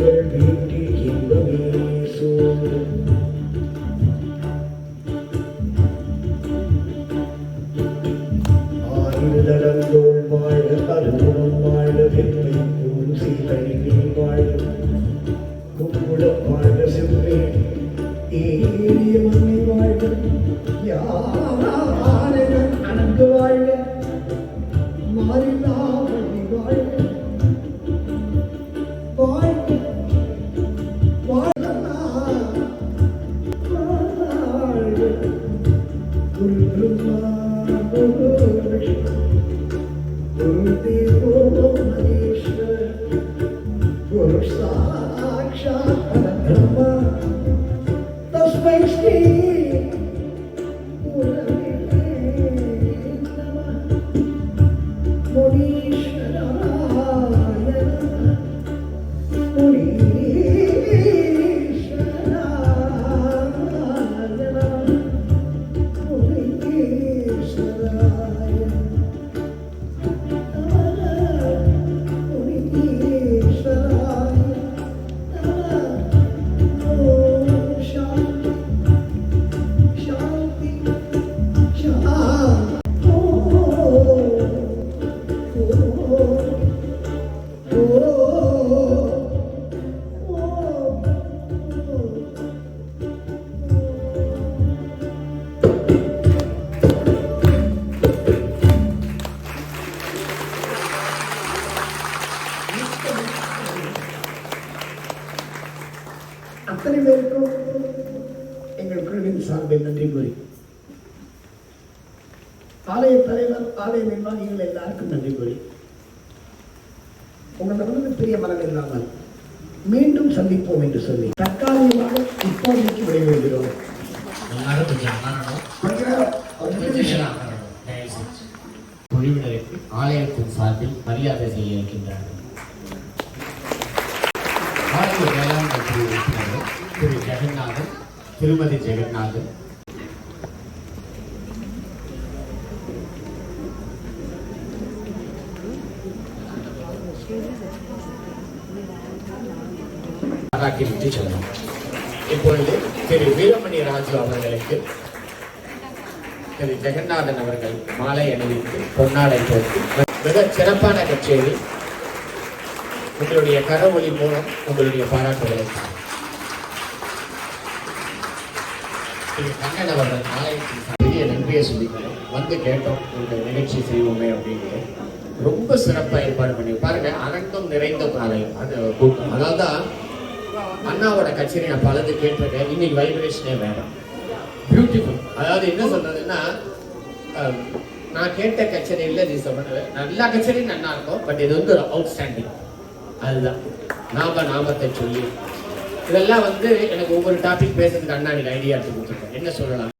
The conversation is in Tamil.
எங்கள் வீட்டு இன்பமேசு ஆயுள் நடந்தோள் வாழ அருணம் வாழ வெண்மை கூறு சீரழிவில் வாழும் Guru அத்தனை பேருக்கும் எங்கள் குழுவின் சார்பில் நன்றி கூறி. ஆலய தலைவர் ஆலய நிர்வாகிகள் எல்லாருக்கும் நன்றி கூறி. உங்களிடமிருந்து பெரிய மனம் இல்லாமல் மீண்டும் சந்திப்போம் என்று சொல்லி தற்காலிகமாக இப்போதைக்கு விடைபெறுகிறோம். குழுவினருக்கு ஆலயத்தின் சார்பில் மரியாதை செய்ய இருக்கின்றார்கள். ஆலய வேளாண் கட்சி உறுப்பினர்கள் திரு ஜெகநாதன் திருமதி ஜெகநாதன் பாராட்டி விட்டு செல்லலாம் இப்பொழுது திரு வீரமணி ராஜு அவர்களுக்கு திரு ஜெகநாதன் அவர்கள் மாலை அணிவித்து பொன்னாடை போட்டு மிக சிறப்பான கச்சேரி உங்களுடைய கரவொலி மூலம் உங்களுடைய பாராட்டுகளை திரு கண்ணன் அவர்கள் ஆலயத்தின் பெரிய நன்றியை சொல்லிக்கிறேன். வந்து கேட்டோம் இந்த நிகழ்ச்சி செய்வோமே அப்படின்னு. ரொம்ப சிறப்பாக ஏற்பாடு பண்ணி பாருங்க அனந்தம் நிறைந்த ஆலயம் அது கூட்டம். அதாவது தான் அண்ணாவோட கச்சேரி நான் பலது கேட்டிருக்கேன். இன்னைக்கு வைப்ரேஷனே வேணும். பியூட்டிஃபுல் அதாவது என்ன சொல்றதுன்னா நான் கேட்ட கச்சேரியில் நீ சொல்றது எல்லா கச்சேரியும் நல்லா இருக்கும் பட் இது வந்து அவுட்ஸ்டாண்டிங் அதுதான். நாம நாமத்தை சொல்லி இதெல்லாம் வந்து எனக்கு ஒவ்வொரு டாபிக் பேசுறதுக்கு அண்ணா எனக்கு ஐடியா எடுத்து கொடுத்துருக்கேன் என்ன சொல்லலாம்?